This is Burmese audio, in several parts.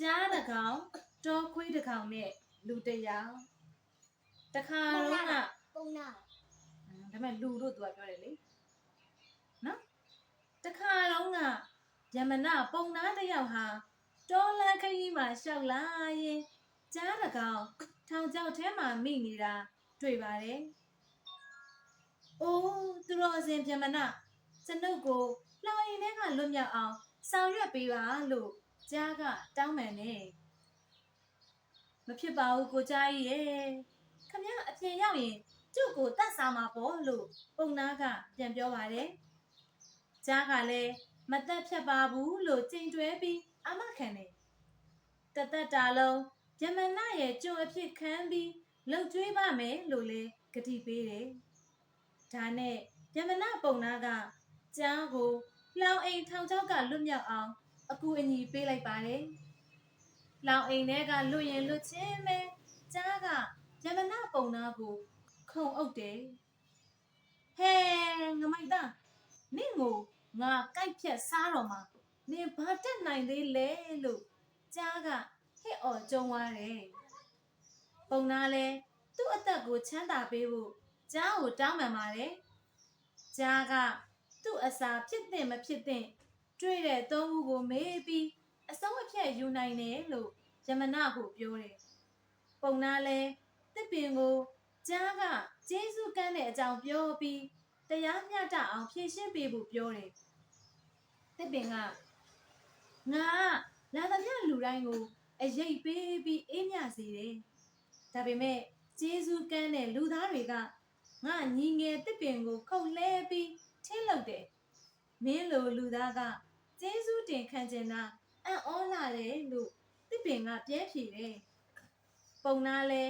ကြားတစ်ကောင်တောခွေးတစ်ကောင်နဲ့လူတစ်ယောက်တခါတော့ကပုံနာဒါပေမဲ့လူတို့သူကပြောတယ်လေနော်တခါတော့ကယမနာပုံနာတစ်ယောက်ဟာတောလန်းခရီးမှာရှောက်လာရင်ကြားတစ်ကောင်ထောင်ချောက်ထဲမှာမိနေတာတွေ့ပါတယ်။အိုးသူတော်စင်ပြမနာကျွန်ုပ်ကိုလှောင်ရင်ထဲကလွတ်မြောက်အောင်ဆောင်ရွက်ပေးပါလို့ ကြားကတောင်းပန်နေမဖြစ်ပါဘူးကိုကြားကြီးရဲ့ခမရအပြင်ရောက်ရင်ကျုပ်ကိုတတ်စားမှာပေါ့လို့ပုံနာကပြန်ပြောပါတယ်ကြားကလည်းမတက်ဖြတ်ပါဘူးလို့ကြင်တွဲပြီးအမခံတယ်တသက်တာလုံးယမနာရဲ့ကြုံအဖြစ်ခံပြီးလှုပ်ကြွေးပါမယ်လို့လည်းကတိပေးတယ်ဒါနဲ့ယမနာပုံနာကကြားကိုလောင်အိမ်ထောင်ချောက်ကလွတ်မြောက်အောင် အကူအညီပေးလိုက်ပါတယ်။လောင်အိမ်ထဲကလွတ်ရင်လွတ်ချင်းပဲကြားကယမနာပုံနာကိုခုံအုပ်တယ်။ဟဲငမိုက်သားနင့်ကိုငါကြိုက်ဖြတ်စားတော့မှာနင်ဘာတက်နိုင်သေးလဲလို့ကြားကဟစ်အော်ကြုံသွားတယ်။ပုံနာလဲသူ့အသက်ကိုချမ်းသာပေးဖို့ကြားကိုတောင်းပန်ပါတယ်။ကြားကသူ့အစာဖြစ်တဲ့မဖြစ်တဲ့ တွေ့တဲ့သုံးခုကိုမေးပြီးအဆုံးအဖြတ်ယူနိုင်တယ်လို့ယမနာကိုပြောတယ်။ပုံနာလဲတစ်ပင်ကိုကြားကကျေးဇူးကမ်းတဲ့အကြောင်းပြောပြီးတရားမျှတအောင်ဖြည့်ရှင်းပေးဖို့ပြောတယ်။တစ်ပင်ကငါလာသမျှလူတိုင်းကိုအရေးပေးပြီးအေးမြစေတယ်။ဒါပေမဲ့ကျေးဇူးကမ်းတဲ့လူသားတွေကငါညီငယ်တစ်ပင်ကိုခုတ်လဲပြီးထင်းလောက်တယ် မင်းလိုလူသားကကျေးဇူးတင်ခံကျင်တာအံ့ဩလာတယ်လို့တစ်ပင်ကပြဲဖြေတယ်ပုံနာလဲ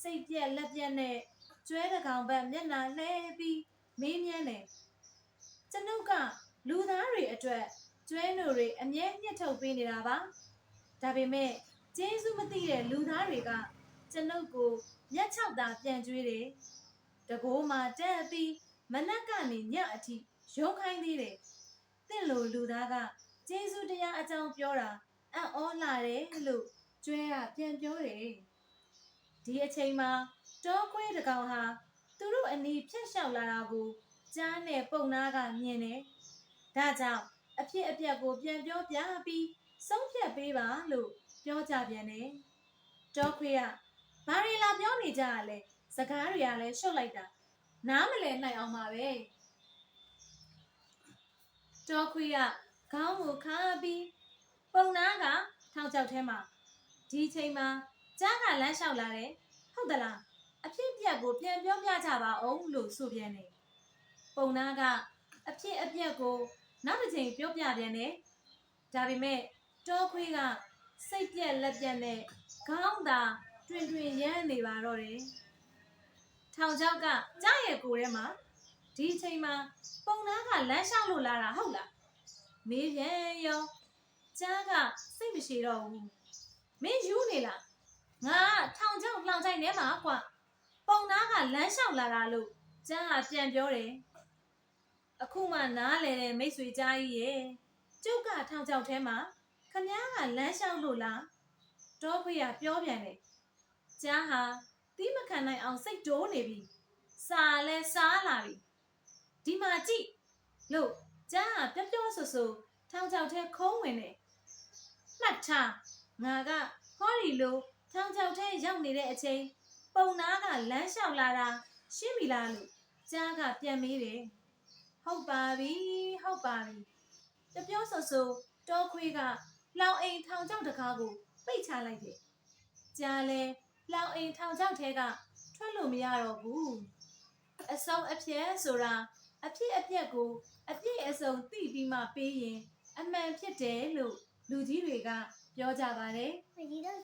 စိတ်ပြက်လက်ပြက်နဲ့ကျွဲတကောင်ဘက်မျက်နှာလှဲပြီးမေးမြန်းတယ်ကျွန်ုပ်ကလူသားတွေအတွက်ကျွဲနုတွေအမြဲညှစ်ထုတ်ပေးနေတာပါဒါပေမဲ့ကျေးဇူးမသိတဲ့လူသားတွေကကျွန်ုပ်ကိုမျက်ချောက်သာပြန်ကျွေးတယ်တကိုးမှာတက်ပြီးမနက်ကနေညအထိရုံးခိုင်းသေးတယ်။ တင့်လိုလူသားကကျေးဇူးတရားအကြောင်းပြောတာအံ့ဩလာတယ်လို့ကျွဲကပြန်ပြောတယ်။ဒီအချိန်မှာတောခွေးတစ်ကောင်ဟာသူတို့အနီးဖြတ်လျှောက်လာတာကိုကြားနဲ့ပုံနာကမြင်တယ်။ဒါကြောင့်အဖြစ်အပျက်ကိုပြန်ပြောပြပြီးဆုံးဖြတ်ပေးပါလို့ပြောကြပြန်တယ်။တောခွေးကဘာရီလာပြောနေကြရလဲစကားတွေကလည်းရှုပ်လိုက်တာနားမလည်နိုင်အောင်ပါပဲ တောခွေးကခေါင်းကိုခါပြီးပုံနာကထောင်ချောက်ထဲမှာဒီချိန်မှာကြားကလမ်းလျှောက်လာတယ်ဟုတ်သလားအဖြစ်အပျက်ကိုပြန်ပြောပြကြပါအောင်လို့ဆိုပြန်တယ်ပုံနာကအဖြစ်အပျက်ကိုနောက်တစ်ချိန်ပြောပြပြန်တယ်ဒါပေမဲ့တောခွေးကစိတ်ပြက်လက်ပြက်နဲ့ခေါင်းသာတွင်တွင်ရမ်းနေပါတော့တယ်ထောင်ချောက်ကကြားရဲ့ကိုယ်ထဲမှာ ဒီအချိန်မှာပုံနာကလမ်းလျှောက်လို့လာတာဟုတ်လားမေးပြန်ရောကြားကစိတ်မရှိတော့ဘူးမင်းယူနေလားငါကထောင်ချောက်လောင်ချိုင်ထဲမှာကွာပုံနာကလမ်းလျှောက်လာတာလို့ကြားကပြန်ပြောတယ်အခုမှနားလေတဲ့မိတ်ဆွေကြားကြီးရဲ့ကျုပ်ကထောင်ချောက်ထဲမှာခမားကလမ်းလျှောက်လို့လားတောခွေကပြောပြန်တယ်ကြားဟာတီးမခံနိုင်အောင်စိတ်တိုးနေပြီစားလဲစားလာပြီ ဒီမှာကြည့်လို့ကြားကပြပြောဆူဆူထောင်ချောက်ထဲခုံးဝင်နေမှတ်ထားငါကဟောဒီလိုထောင်ချောက်ထဲရောက်နေတဲ့အချိန်ပုံနာကလမ်းလျှောက်လာတာရှင်းပြီလားလို့ကြားကပြန်မေးတယ်ဟုတ်ပါပြီဟုတ်ပါပြီပြပြောဆူဆူတောခွေးကလောင်အိမ်ထောင်ချောက်တကားကိုပိတ်ချလိုက်တယ်ကြားလဲလောင်အိမ်ထောင်ချောက်ထဲကထွက်လို့မရတော့ဘူးအဆုံးအပြက်ဆိုတာ အဖြစ်အပျက်ကိုအပြည့်အစုံသိပြီးမှပေးရင် အမှန်ဖြစ်တယ်လို့လူကြီးတွေက ပြောကြပါတယ် မကြီးတော့